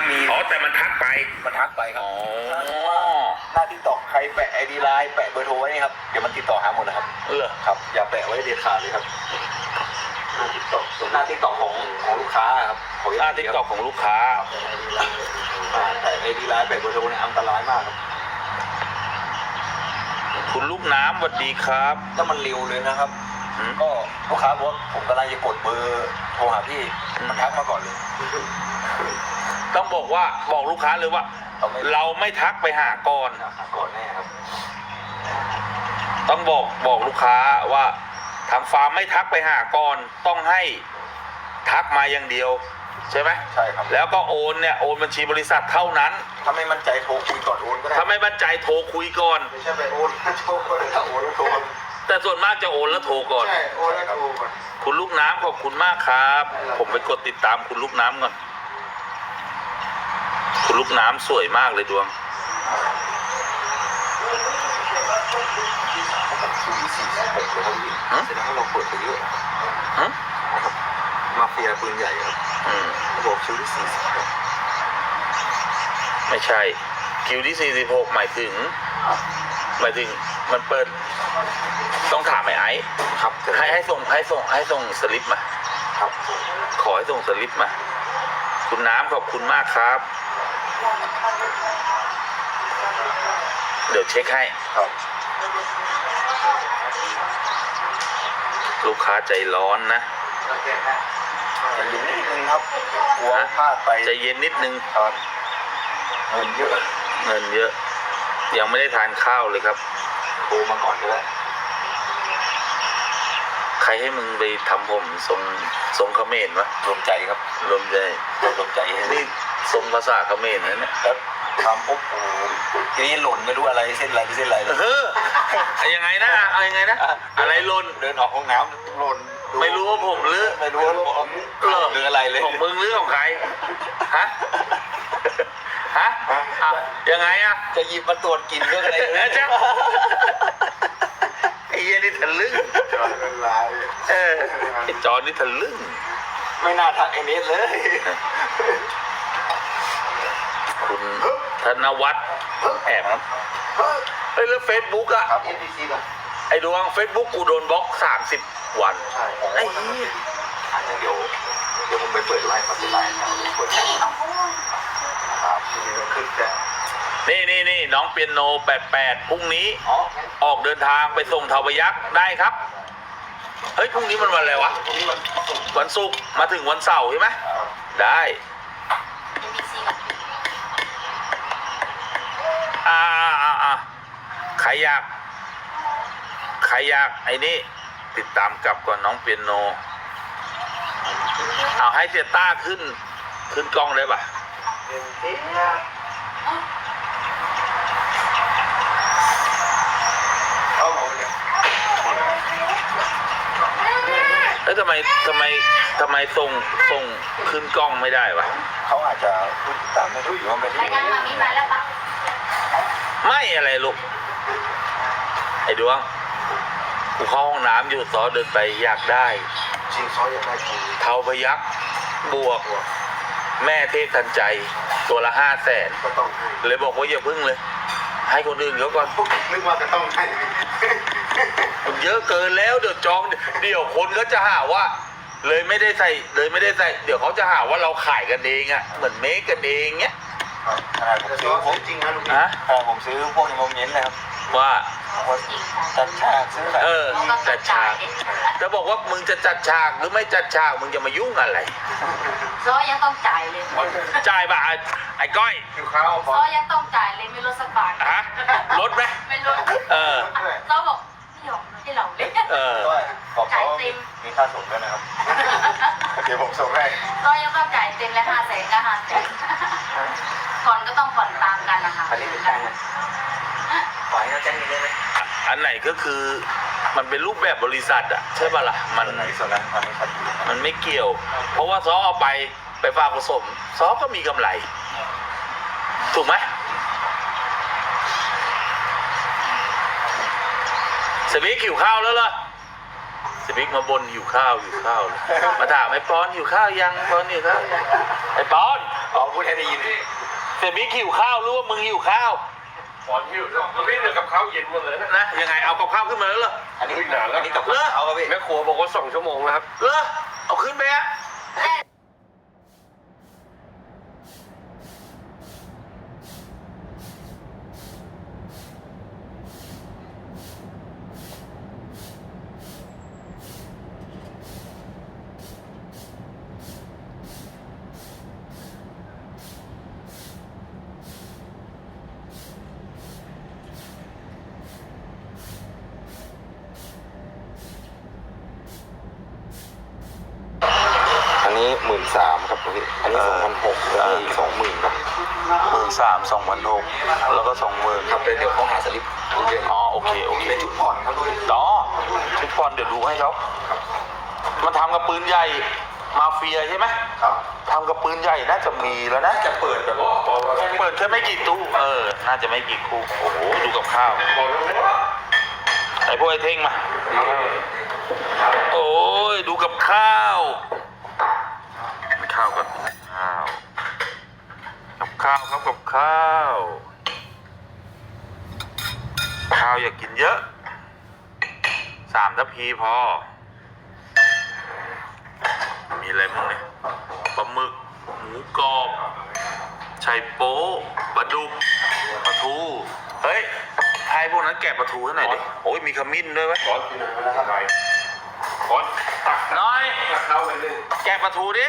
ถ้ามีอ๋อแต่มันทักไปมันทักไปครับอ๋อหน้าที่ตอกใครแปะไอดีไลน์แปะเบอร์โทรไว้นี่ครับเดี๋ยวมันติดต่อหาหมดนะครับเออครับอย่าแปะไว้เด็ดขาดเลยครับหน้าทิกตอกหน้าทิกตอกของของลูกค้าครับขออนุหน้าญาตทิกตอกของลูกค้าอ่าแต่ไอดีไลน์แปะเบอร์โทรเนี่ยอันตรายมากครับคุณลูกน้ำสวัสดีครับถ้ามันเร็วเลยนะครับอืมก็ลูกค้าบอกว่าผมกำลังจะกดเบอร์โทรหาพี่อืมมันทักมาก่อนเลย ต้องบอกว่าบอกลูกค้าเลยว่า เราไม่เราไม่ทักไปหาก่อนหาก่อนแน่ครับ ต้องบอกบอกลูกค้าว่าทางฟาร์มไม่ทักไปหาก่อนต้องให้ทักมาอย่างเดียว ใช่ไหมใช่ครับ แล้วก็โอนเนี่ยโอนบัญชีบริษัทเท่านั้น ถ้าไม่มั่นใจโทรคุยก่อนโอนก็ได้ถ้าไม่มั่นใจโทรคุยก่อน ไม่ใช่ไปโอนแล้วโทรก่อนถ้าโอนแล้วโทรแต่ส่วนมากจะโอนแล้วโทรก่อน ใช่โอนแล้วโทรก่อนคุณลูกน้ำขอบคุณมากครับ ผมไปกดติดตามคุณลูกน้ำก่อน คุณลูกน้ำสวยมากเลยดวงคิวที่สี่สิบหกเลยครับพี่ฮะแสดงว่าเราเปิดไปเยอะฮะ นะครับ มาเฟียปืนใหญ่ครับอืมเขาบอกคิวที่สี่สิบหกไม่ใช่ คิวที่ 46 หมายถึง หมายถึงมันเปิด ต้องถามไอ้ไอ้ครับให้ให้ส่งให้ส่งให้ส่งสลิปมา ครับ ขอให้ส่งสลิปมา คุณน้ำขอบคุณมากครับ เดี๋ยวเช็คให้ครับ ลูกค้าใจร้อนนะใจเย็นนิดนึงครับกลัวพลาดไปใจเย็นนิดนึงครับเงินเยอะเงินเยอะ ยังไม่ได้ทานข้าวเลยครับโทรมาก่อนก็ได้ใครให้มึงไปทำผมทรงทรงเขมรวะรวมใจครับรวมใจรวมใจให้นี่ ทรงภาษาเขมรนะเนี่ยแล้วทำปุ๊บโอ้โหทีนี้หล่นไม่รู้อะไรเส้นอะไรเป็นเส้นอะไรเลยเออเอายังไงนะเอายังไงนะ อะไรหล่นเดินออกห้องน้ำหล่นไม่รู้ว่าผมหรือไม่รู้ว่าผมเออหรืออะไรเลยของมึงหรือของใครฮะฮะอะยังไงอะจะหยิบมาตรวจกลินเรื่องอะไรเออจ้ะไอ้เหี้ยนี่ทะลึ่งจอดเป็นลายเออไอ้จอนี่ทะลึ่งไม่น่าทักไอ้เนสเลย คุณธนวัฒน์แอบเฮ้ยแล้วเฟซบุ๊กอะครับ NPC ป่ะไอ้ดวงเฟซบุ๊กกูโดนบล็อกสามสิบวันใช่ไอ้เหี้ยอันนี้เดี๋ยวเดี๋ยวผมไปเปิดดูให้เขาจะไลน์นะเปิดให้ครับทีนี้ก็ขึ้นแต่นี่นี่นี่น้องเปียโนแปดแปดพรุ่งนี้อ๋อออกเดินทางไปส่งเทาพยักษ์ได้ครับ เฮ้ยพรุ่งนี้มันวันอะไรวะนี่มันวันศุกร์มาถึงวันเสาร์ใช่ไหมได้อ่ รอยากใครอยากไอ้นี่ติดตามกลับก่อนน้องเปียโน เอาให้เจต้าขึ้น ขึ้นกล้องเลยป่ะเอาเอาเนี่ยเอ้ยทำไมทำไมทำไมส่งส่งขึ้นกล้องไม่ได้วะเขาอาจจะพูดตามไม่รู้อยู่ว่าไม่ได้รายการม ไม่อะไรลูก ไอ้ดวงกูเข้าห้องน้ำอยู่ซอเดินไปอยากได้ จริงเขาอยากได้ทีเทาพยักษ์บวก แม่เทพทันใจ ตัวละห้าแสนก็ต้องให้เลยบอกว่าอย่าพึ่งเลย ให้คนอื่นเขาก่อน นึกว่าจะต้องให้มันเยอะเกินแล้วเดี๋ยวจองเดี๋ยวคนก็จะหาว่า เลยไม่ได้ใส่เลยไม่ได้ใส่ เดี๋ยวเขาจะหาว่าเราขายกันเองอะเหมือนเมคกันเองเงี้ย ขนาดผมซื้อพวกจริงนะลูกฮะขนาดผมซื้อพวกในโมเมนต์เลยครับว่าผมว่าจัดฉากซื้อแบบเออจัดฉากจะบอกว่ามึงจะจัดฉากหรือไม่จัดฉากมึงจะมายุ่งอะไรซอยังต้องจ่ายเลยจ่ายป่ะไอ้ไอ้ก้อยคิวข้าวพซออยังต้องจ่ายเลยไม่ลดสักบาทฮะลดไหมไม่ลดเออซอบอกไม่ยอมให้เราเลยเออด้วยขอบเขามีค่าส่งด้วยนะครับเดี๋ยวผมส่งให้ซอยังต้องจ่ายเต็มเลยห้าแสนก็ห้าแสน ผ่อนก็ต้องผ่อนตามกันนะคะอันนี้เป็นการปล่อยให้เราแจ้งนี้ได้ไหมอันไหนก็คือมันเป็นรูปแบบบริษัทอะใช่ป่ะล่ะมันไหนส่วนนั้นอันนี้ครับมันไม่เกี่ยว เพราะว่าซอเอาไปไปฝากผสมซอก็มีกำไร ถูกไหมสบิ๊กหิวข้าวแล้วเหรอสบิ๊กมาบนหิวข้าวหิวข้าวเลยมาถามไอ้ปอนหิวข้าวยังปอนหิวข้าวยังไอ้ปอนอ๋อพูดให้ได้ยิน เสียบิ๊กหิวข้าวหรือว่ามึงหิวข้าวขอนหิวมันไม่เหลือกับข้าวเย็นหมดเลยนะนะยังไงเอากับข้าวขึ้นมาแล้วเหรออันนี้อุ้ยหนาวแล้วอันนี้กับข้าวครับพี่แม่ครัวบอกว่าสองชั่วโมงแล้วครับเหรอเอาขึ้นไปอะ หมื่นสามครับพี่อันนี้สองพันหกแล้วอีกสองหมื่นครับหมื่นสามสองพันหกแล้วก็สองหมื่นครับเดี๋ยวเขาหาสลิปดูเองอ๋อโอเคโอเคเป็นจุดผ่อนครับพี่ต่อชุดบอลเดี๋ยวดูให้เขามันทำกับปืนใหญ่มาเฟียใช่ไหมครับทำกับปืนใหญ่น่าจะมีแล้วนะจะเปิดแบบเปิดแค่ไม่กี่ตู้เออ น่าจะไม่กี่คู่โอ้โหดูกับข้าวไอพวกไอเท่งมาโอ้ยดูกับข้าวกิน ข้าวกับข้าวกับข้าวครับกับข้าว ข้าวอย่ากินเยอะสามทัพพีพอ มีอะไรบ้างเนี่ยปลาหมึก หมูกรอบไชัยโป๊ปลาดุกปลาทู เฮ้ยให้พวกนั้นแกะปลาทูให้หน่ดิ โอ้ยมีขมิ้นด้วยไหมขอนกินอะไรนะครับขอ นตักน้อยตักข้าวไปเลย แกะปลาทูดิ